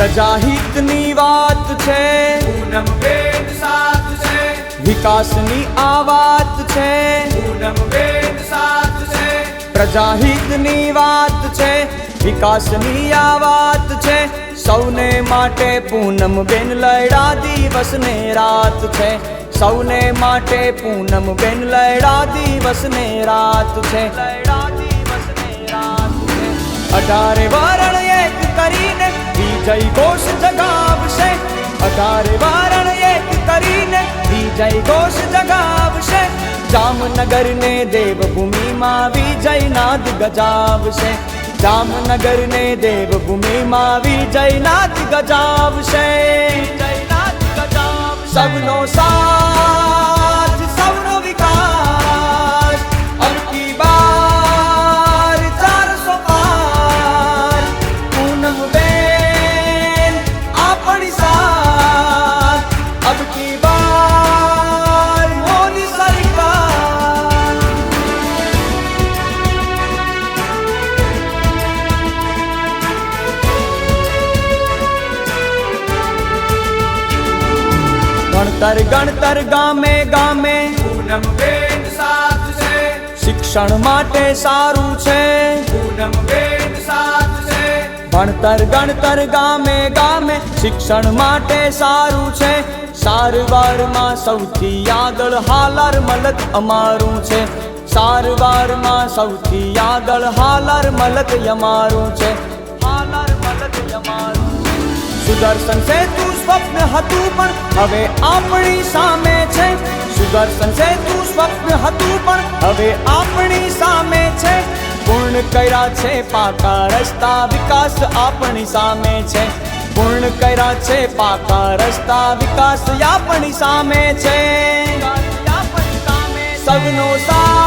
પ્રજાહિતની વાત છે. પૂનમ વેદ સાત છે. વિકાસની આ વાત છે. પૂનમ વેદ છે. પ્રજાહિતની વાત છે. વિકાસની આ વાત છે. સૌને માટે પૂનમ બેન લડા દિવસ ને રાત છે. સૌને માટે પૂનમ બેન લડા દિવસ ને રાત છે. લડા દિવસ ને રાત છે. અઢારે વરણ એક કરીને વિજય ઘોષ જગાવશે. અઢારે વારણ એક કરીને વિજય ઘોષ જગાવશે. જામનગર ને દેવભૂમિમાં વિજય નાદ ગજાવશે. જામનગર ને દેવભૂમિમાં વિજય નાદ ગજાવશે. સૌનો સાથ. ભણતર ગણતર ગામે ગામે. પૂનમ વેદ સાત છે. શિક્ષણ માટે સારું છે. પૂનમ વેદ સાત છે. ભણતર ગણતર ગામે ગામે. શિક્ષણ માટે સારું છે. સારવારમાં સૌથી આગળ હાલર મલક અમારું છે. સારવારમાં સૌથી આગળ હાલર મલક અમારું છે. હાલર મલક અમારું સુદર્શન સેતુ સ્વપ્ન હતું પણ હવે આપણી સામે છે. સુદર્શન સેતુ સ્વપ્ન હતું પણ હવે આપણી સામે છે. પૂર્ણ કર્યા છે પાકા રસ્તા, વિકાસ આપણી સામે છે. પૂર્ણ કર્યા છે પાકા રસ્તા, વિકાસ આપણી સામે છે. સૌનો સાથ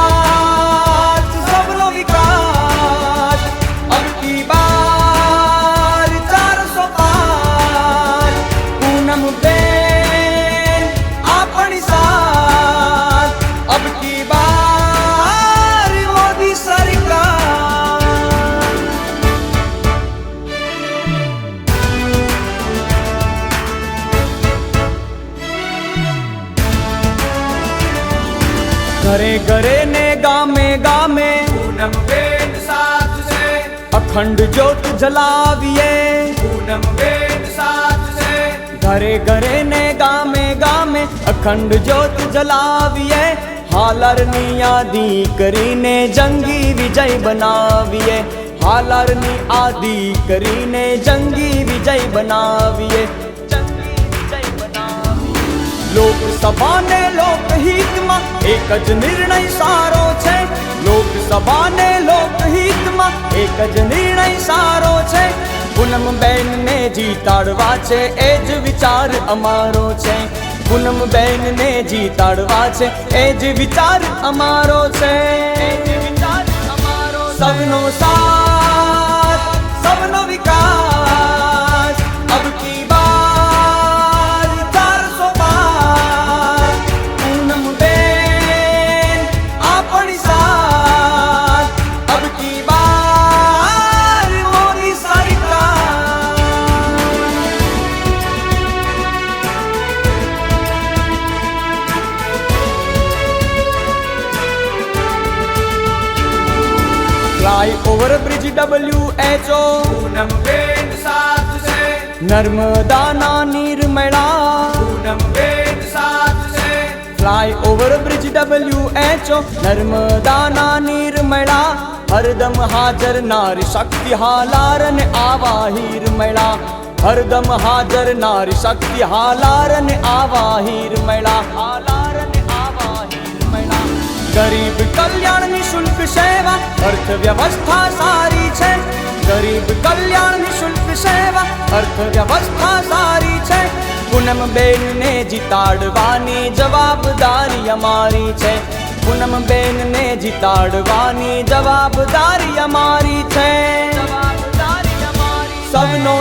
ઘરે ઘરે ને ગામે ગામે પૂનમ બેન છે. અખંડ જ્યોત જલાવીએ. પૂનમ બેન છે. ઘરે ઘરે ને ગામે ગામે અખંડ જ્યોત જલાવીએ. હાલરની યાદી કરીને જંગી વિજય બનાવીએ. હાલરની આદિ કરીને જંગી વિજય બનાવીએ. જંગી વિજય બનાવીએ. લોકસભાને લોકહિતમાં એક જ નિર્ણય સારો છે. લોકસભાને લોકહિતમાં એક જ નિર્ણય સારો છે. પૂનમ બેનને જીતાડવા છે એ જ વિચાર અમારો છે. પૂનમ બેનને જીતાડવા છે એ જ વિચાર અમારો છે. વિચાર અમારો સૌનો સાથ fly over bridge W HO પૂનમ વેદ સાત છે. નર્મદાના નિર્મળા. પૂનમ વેદ સાત છે. Fly over bridge W HO નર્મદાના નિર્મળા. હરદમ હાજર નારી શક્તિ હાલાર ને આવા હીરમળા. હરદમ હાજર નારી શક્તિ હાલાર ને આવા હીરમળા. હાલાર ને આવા હીરમળા. ગરીબ કલ્યાણ નિશુલ્ક સેવા અર્થવ્યવસ્થા સારી છે. ગરીબ કલ્યાણ નિશુલ્ક સેવા અર્થવ્યવસ્થા સારી છે. પૂનમ બેનને જીતાડવાની જવાબદારી અમારી છે. પૂનમ બેનને જીતાડવાની જવાબદારી અમારી છે. સૌનો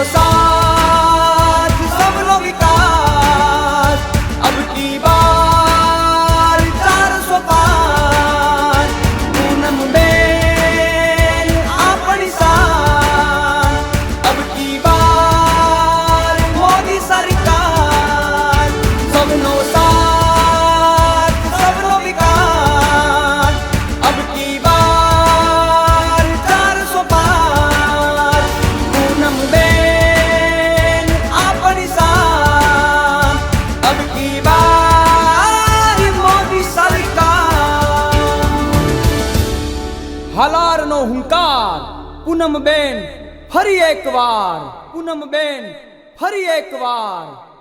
હાલારનો હુંકાર. પૂનમબેન ફરી એકવાર. પૂનમબેન ફરી એકવાર.